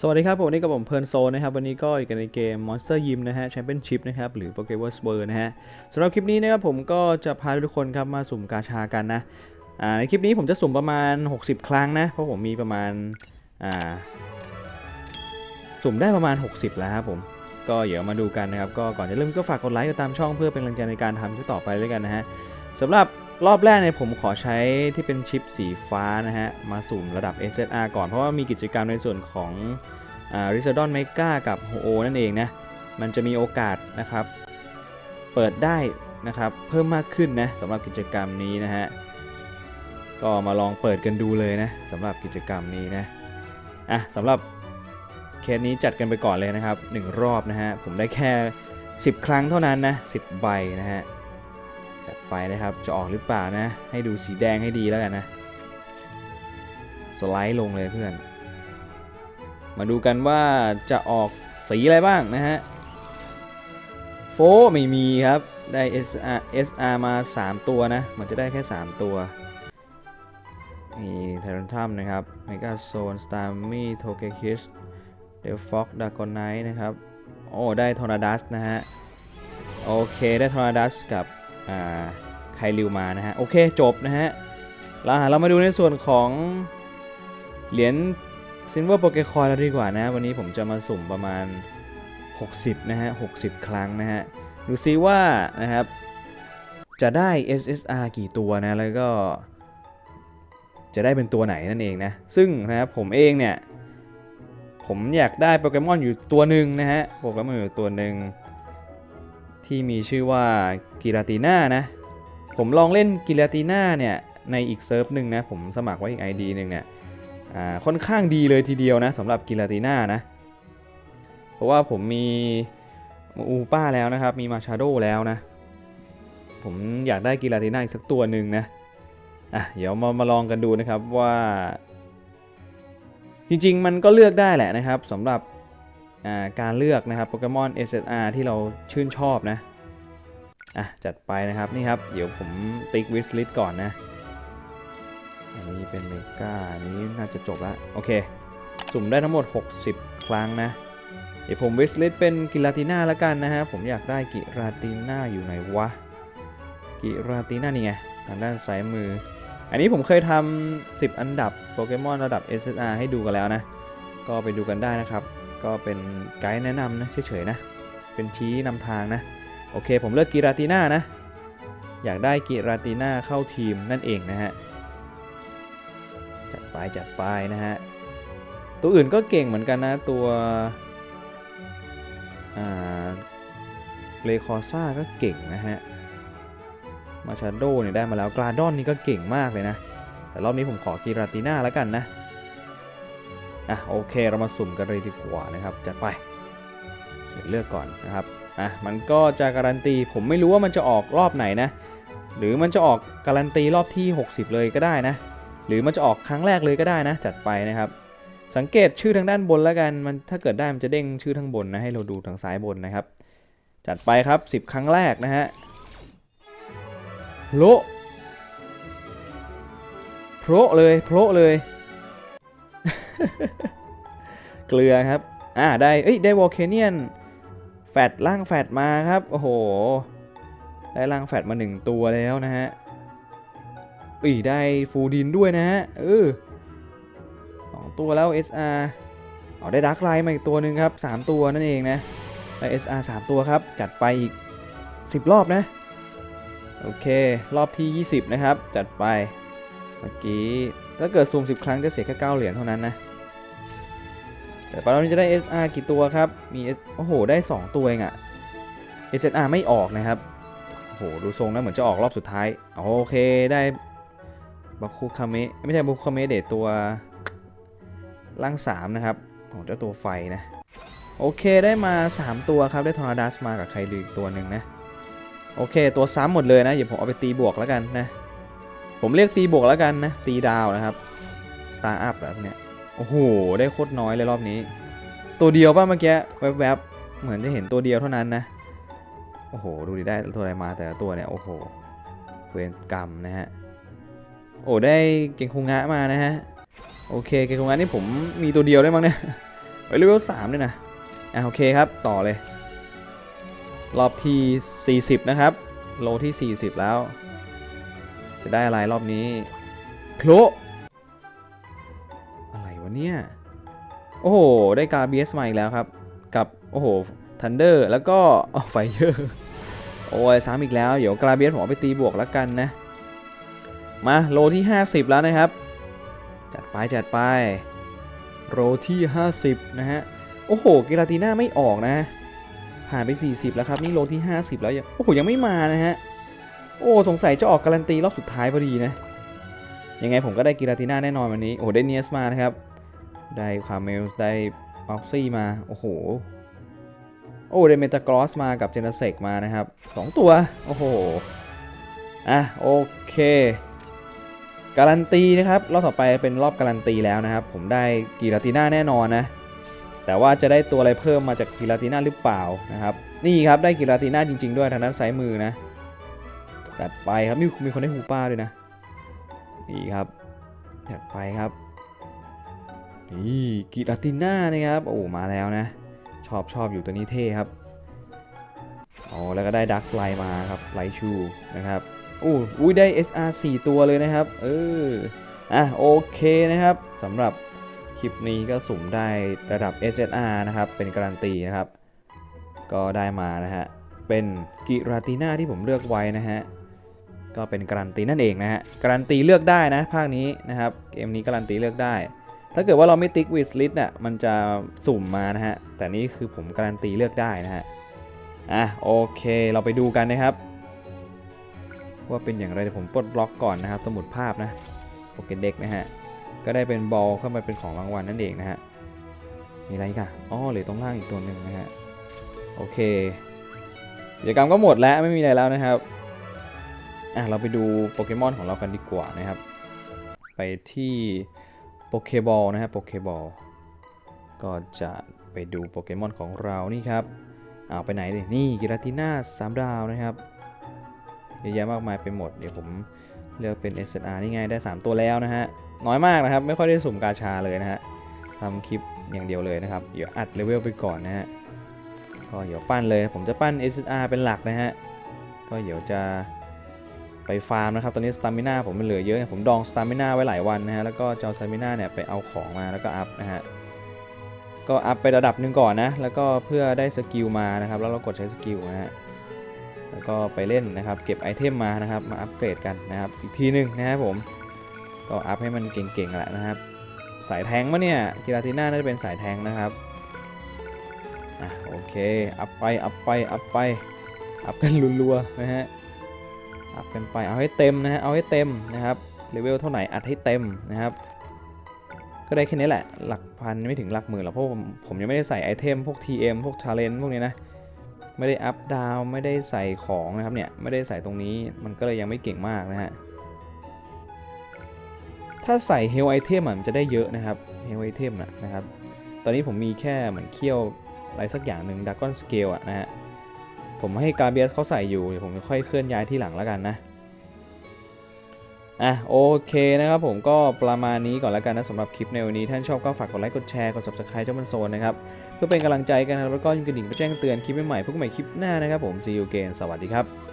สวัสดีครับผมวันนี้กับผมเพลิร์นโซนะครับ วันนี้ก็อยู่กันในเกม Monster Yim นะฮะแชมเปี้ยนชิพนะครับ หรือ p o k e m o n s p u r นะฮะสำหรับคลิปนี้นะครับผมก็จะพาทุกคนครับมาสุ่มกาชากันนะอ่าในคลิปนี้ผมจะสุ่มประมาณ 60 ครั้งนะ เพราะผมมีประมาณอ่าสุ่มได้ประมาณ 60 แล้วครับผม ก็เดี๋ยวมาดูกันนะครับ ก็ก่อนจะเริ่มก็ฝากกดไลค์กดตามช่องเพื่อเป็นกำลังใจในการทำคลิปต่อไปด้วยกันนะฮะสำหรับ รอบแรกเนี่ยผมขอใช้ที่เป็นชิปสีฟ้านะฮะ มาสุ่มระดับ SSR ก่อนเพราะว่ามีกิจกรรมในส่วนของริซาดอนเมกากับโฮโอนั่นเองนะ มันจะมีโอกาสนะครับ เปิดได้นะครับ เพิ่มมากขึ้นนะสำหรับกิจกรรมนี้นะฮะ ก็มาลองเปิดกันดูเลยนะสำหรับกิจกรรมนี้นะอะสำหรับเคสนี้จัดกันไปก่อนเลยนะครับ 1 รอบนะฮะ ผมได้แค่ 10 ครั้งเท่านั้นนะ10 ใบนะฮะ ไปนะครับ จะออกหรือเปล่านะ ให้ดูสีแดงให้ดีแล้วกันนะ สไลด์ลงเลยเพื่อน มาดูกันว่าจะออกสีอะไรบ้างนะฮะ โฟไม่มีครับ ได้ SR SR มา 3 ตัวนะ มันจะได้แค่ 3 ตัวมีไทรอนทัมนะครับเมกาโซนสตาร์มี่โทเกคิสเดลฟ็อกดากอนไนท์นะครับ โอ้ ได้ทอร์นาดัสนะฮะ โอเค ได้ทอร์นาดัสกับ ไคลิวมานะฮะ โอเคจบนะฮะแล้วเรามาดูในส่วนของเหรียญซินเวอร์โปเกคอยแล้วดีกว่านะ วันนี้ผมจะมาสุ่มประมาณ 60 นะฮะ 60 ครั้งนะฮะ ดูซิว่านะครับ จะได้ SSR กี่ตัวนะ แล้วก็ จะได้เป็นตัวไหนนั่นเองนะ ซึ่งนะครับผมเองเนี่ย ผมอยากได้โปเกมอนอยู่ตัวหนึ่งนะฮะ โปเกมอนอยู่ตัวหนึ่ง ที่มีชื่อว่ากิราติน่านะ ผมลองเล่นกิราติน่าเนี่ยในอีกเซิร์ฟหนึ่งนะ ผมสมัครไว้อีก ID หนึ่งเนี่ยค่อนข้างดีเลยทีเดียวนะสำหรับกิลาติน่านะ เพราะว่าผมมีอูป้าแล้วนะครับ มีมาชาโดแล้วนะ ผมอยากได้กิลาติน่าอีกสักตัวหนึ่งนะอะเดี๋ยวมามาลองกันดูนะครับว่า จริงๆ มันก็เลือกได้แหละนะครับสำหรับ การเลือกนะครับโปเกมอน SSR ที่เราชื่นชอบนะอะจัดไปนะครับนี่ครับ เดี๋ยวผมติ๊กวิสลิตก่อนนะ อันนี้เป็นเมกาอันนี้น่าจะจบแล้วโอเค สุ่มได้ทั้งหมด 60 ครั้งนะ เดี๋ยวผมวิสลิตเป็นกิราติน่าแล้วกันนะฮะผมอยากได้กิราติน่าอยู่ไหนวะกิราติน่านี่ไงทางด้านซ้ายมือ อันนี้ผมเคยทำ10 อันดับโปเกมอนระดับ SSR ให้ดูกันแล้วนะ ก็ไปดูกันได้นะครับ ก็เป็นไกด์แนะนำนะเฉยๆนะ เป็นชี้นำทางนะ โอเค ผมเลือกกิราติน่านะ อยากได้กิราติน่าเข้าทีมนั่นเองนะฮะ จัดไปจัดไปนะฮะ ตัวอื่นก็เก่งเหมือนกันนะ ตัวเลคอซ่าก็เก่งนะฮะ มาชาโดเนี่ยได้มาแล้วกราดอนนี่ก็เก่งมากเลยนะ แต่รอบนี้ผมขอกีราติน่าแล้วกันนะ อะโอเคเรามาสุ่มกันเลยดีกว่านะครับจัดไปเดี๋ยวเลือกก่อนนะครับอะมันก็จะการันตีผมไม่รู้ว่ามันจะออกรอบไหนนะหรือมันจะออกการันตีรอบที่ 60 เลยก็ได้นะ หรือมันจะออกครั้งแรกเลยก็ได้นะ จัดไปนะครับ สังเกตชื่อทางด้านบนแล้วกันมันถ้าเกิดได้มันจะเด้งชื่อทางบนนะให้เราดูทางซ้ายบนนะครับ จัดไปครับ 10 ครั้งแรกนะฮะโลโพรเลยโพรเลย เกลือครับ อ่าได้ เอ้ย ได้วอลเคเนียน แฟดล่างแฟดมาครับ โอ้โห ได้ล่างแฟดมาหนึ่งตัวแล้วนะฮะอีได้ฟูดินด้วยนะฮะ เออสองตัวแล้ว SR เอาได้ดักไลน์มาอีกตัวหนึ่งครับ 3 ตัวนั่นเองนะได้ SR 3 ตัวครับ จัดไปอีก 10 รอบนะ โอเค รอบที่ 20 นะครับ จัดไป มื่อกี้ถ้าเกิดซูม 10 ครั้งจะเสียแค่ 9 เหรียญเท่านั้นนะแต่ตอนนี้จะได้ SR กี่ตัวครับ มี S โอ้โห ได้ 2 ตัวเองอะ SR ไม่ออกนะครับ โอ้โห ดูทรงนะเหมือนจะออกรอบสุดท้าย โอเค ได้บัคุคาเมะไม่ใช่บัคุคาเมะเดทตัวล่าง 3 นะครับ ของเจ้าตัวไฟนะ โอเค ได้มา 3 ตัวครับ ได้ทอร์นาดัสมากับใครดีตัวหนึ่งนะ โอเค ตัวซ้ำหมดเลยนะ เดี๋ยวผมเอาไปตีบวกแล้วกันนะ ผมเรียกตีบวกแล้วกันนะ ตีดาวนะครับสตาร์อัพแบบเนี้ยโอ้โห ได้โคตรน้อยเลยรอบนี้ ตัวเดียวป่ะเมื่อกี้แวบๆ เหมือนจะเห็นตัวเดียวเท่านั้นนะ โอ้โห ดูดิได้ตัวอะไรมาแต่ละตัวเนี่ย โอ้โห เวรกรรมนะฮะ โอ้ได้เก่งคุงะมานะฮะ โอเค เก่งคุงะนี่ผมมีตัวเดียวได้มั้งเนี่ยไปเลเวลสามเลยนะ อะโอเคครับ ต่อเลย รอบที่ 40 นะครับ โลที่ 40 แล้ว จะได้อะไรรอบนี้โคลอะไรวะเนี่ย โอ้โห ได้กาเบียสมาอีกแล้วครับ กับโอ้โหทันเดอร์แล้วก็ไฟเยอร์โอ้ยซ้ำอีกแล้ว เดี๋ยวกาเบียสผมเอาไปตีบวกแล้วกันนะ มาโลที่ 50 แล้วนะครับ จัดไปจัดไปโลที่ 50 นะฮะ โอ้โหกิราติน่าไม่ออกนะผ่านไป 40 แล้วครับ นี่โลที่ 50 แล้วยังโอ้โห ยังไม่มานะฮะ โอ้สงสัยจะออกการันตีรอบสุดท้ายพอดีนะ ยังไงผมก็ได้กิราติน่าแน่นอนวันนี้ โอ้ได้เนียสมานะครับ ได้คาเมลส์ได้ออกซี่มา โอ้โห โอ้ได้เมตากรอสมากับเจนเซกมานะครับ 2 ตัว โอ้โห อะโอเคการันตีนะครับรอบต่อไปเป็นรอบการันตีแล้วนะครับ ผมได้กิราติน่าแน่นอนนะแต่ว่าจะได้ตัวอะไรเพิ่มมาจากกิราติน่าหรือเปล่านะครับ นี่ครับได้กิราติน่าจริง ๆ ด้วยทางด้านซ้ายมือนะ จัดไปครับมีมีคนได้ฮูป้าด้วยนะนี่ครับจัดไปครับนี่กิราติน่านะครับโอ้มาแล้วนะ ชอบชอบอยู่ตัวนี้เท่ครับอ๋อแล้วก็ได้ดักไลมาครับไลชูนะครับอู้อุ้ยได้ SR 4 ตัวเลยนะครับ เอออะโอเคนะครับสำหรับคลิปนี้ก็สุ่มได้ระดับ SSR นะครับ เป็นการันตีนะครับ ก็ได้มานะฮะ เป็นกิราติน่าที่ผมเลือกไว้นะฮะ ก็เป็นการันตีนั่นเองนะฮะการันตีเลือกได้นะภาคนี้นะครับเกมนี้การันตีเลือกได้ ถ้าเกิดว่าเราไม่ติ๊กวิสลิสเนี่ยมันจะสุ่มมานะฮะแต่นี่คือผมการันตีเลือกได้นะฮะอะโอเคเราไปดูกันนะครับ ว่าเป็นอย่างไรเดี๋ยวผมปลดล็อกก่อนนะครับสมุดภาพนะโปเกเด็กนะฮะก็ได้เป็นบอลเข้ามาเป็นของรางวัลนั่นเองนะฮะมีอะไรกันอ๋อเหลือตรงล่างอีกตัวหนึ่งนะฮะโอเคกิจกรรมก็หมดแล้วไม่มีอะไรแล้วนะครับ อะเราไปดูโปเกมอนของเรากันดีกว่านะครับ ไปที่โปเกบอลนะฮะโปเกบอลก็จะไปดูโปเกมอนของเรานี่ครับเอาไปไหนดินี่กิราติน่าสามดาวนะครับเยอะแยะมากมายไปหมดเดี๋ยวผมเลือกเป็น SNR นี่ไงได้ 3 ตัวแล้วนะฮะน้อยมากนะครับ ไม่ค่อยได้สุ่มกาชาเลยนะฮะทำคลิปอย่างเดียวเลยนะครับ เดี๋ยวอัดเลเวลไปก่อนนะฮะก็เดี๋ยวปั้นเลย ผมจะปั้น SSR เป็นหลักนะฮะก็เดี๋ยวจะ ไปฟาร์มนะครับ ตอนนี้สตามิน่าผมมันเหลือเยอะผมดองสตามิน่าไว้หลายวันนะฮะ แล้วก็จะเอาสตามิน่าเนี่ยไปเอาของมาแล้วก็อัพนะฮะ ก็อัพไประดับหนึ่งก่อนนะ แล้วก็เพื่อได้สกิลมานะครับ แล้วเรากดใช้สกิลนะฮะ แล้วก็ไปเล่นนะครับ เก็บไอเทมมานะครับ มาอัปเกรดกันนะครับ อีกทีหนึ่งนะครับผม ก็อัพให้มันเก่งๆแหละนะครับ สายแทงมะเนี่ยกิราติน่าน่าจะเป็นสายแทงนะครับ อะโอเค อัพไป อัพไป อัพไป อัพกันรัวๆนะฮะ อัพกันไปเอาให้เต็มนะฮะเอาให้เต็มนะครับเลเวลเท่าไหร่อัดให้เต็มนะครับ ก็ได้แค่นี้แหละ หลักพันไม่ถึงหลักหมื่นหรอกเพราะผมผมยังไม่ได้ใส่ไอเทมพวก TM พวก Challenge พวกนี้นะไม่ได้อัพดาวไม่ได้ใส่ของนะครับเนี่ยไม่ได้ใส่ตรงนี้มันก็เลยยังไม่เก่งมากนะฮะถ้าใส่เฮลไอเทมมันจะได้เยอะนะครับเฮลไอเทมนะครับ ตอนนี้ผมมีแค่เหมือนเคี่ยวอะไรสักอย่างหนึ่งดักกอนสเกลอะนะฮะ ผมให้กาเบียสเขาใส่อยู่เดี๋ยวผมจะค่อยเคลื่อนย้ายที่หลังแล้วกันนะอะโอเคนะครับผมก็ประมาณนี้ก่อนแล้วกันนะสำหรับคลิปในวันนี้ท่านชอบก็ฝากกดไลค์กดแชร์กด subscribe เจ้ามันโซนนะครับเพื่อเป็นกำลังใจกันนะแล้วก็ยิ่งกระดิ่งเพื่อแจ้งเตือนคลิปใหม่ๆพวกใหม่คลิปหน้านะครับผม see you again สวัสดีครับ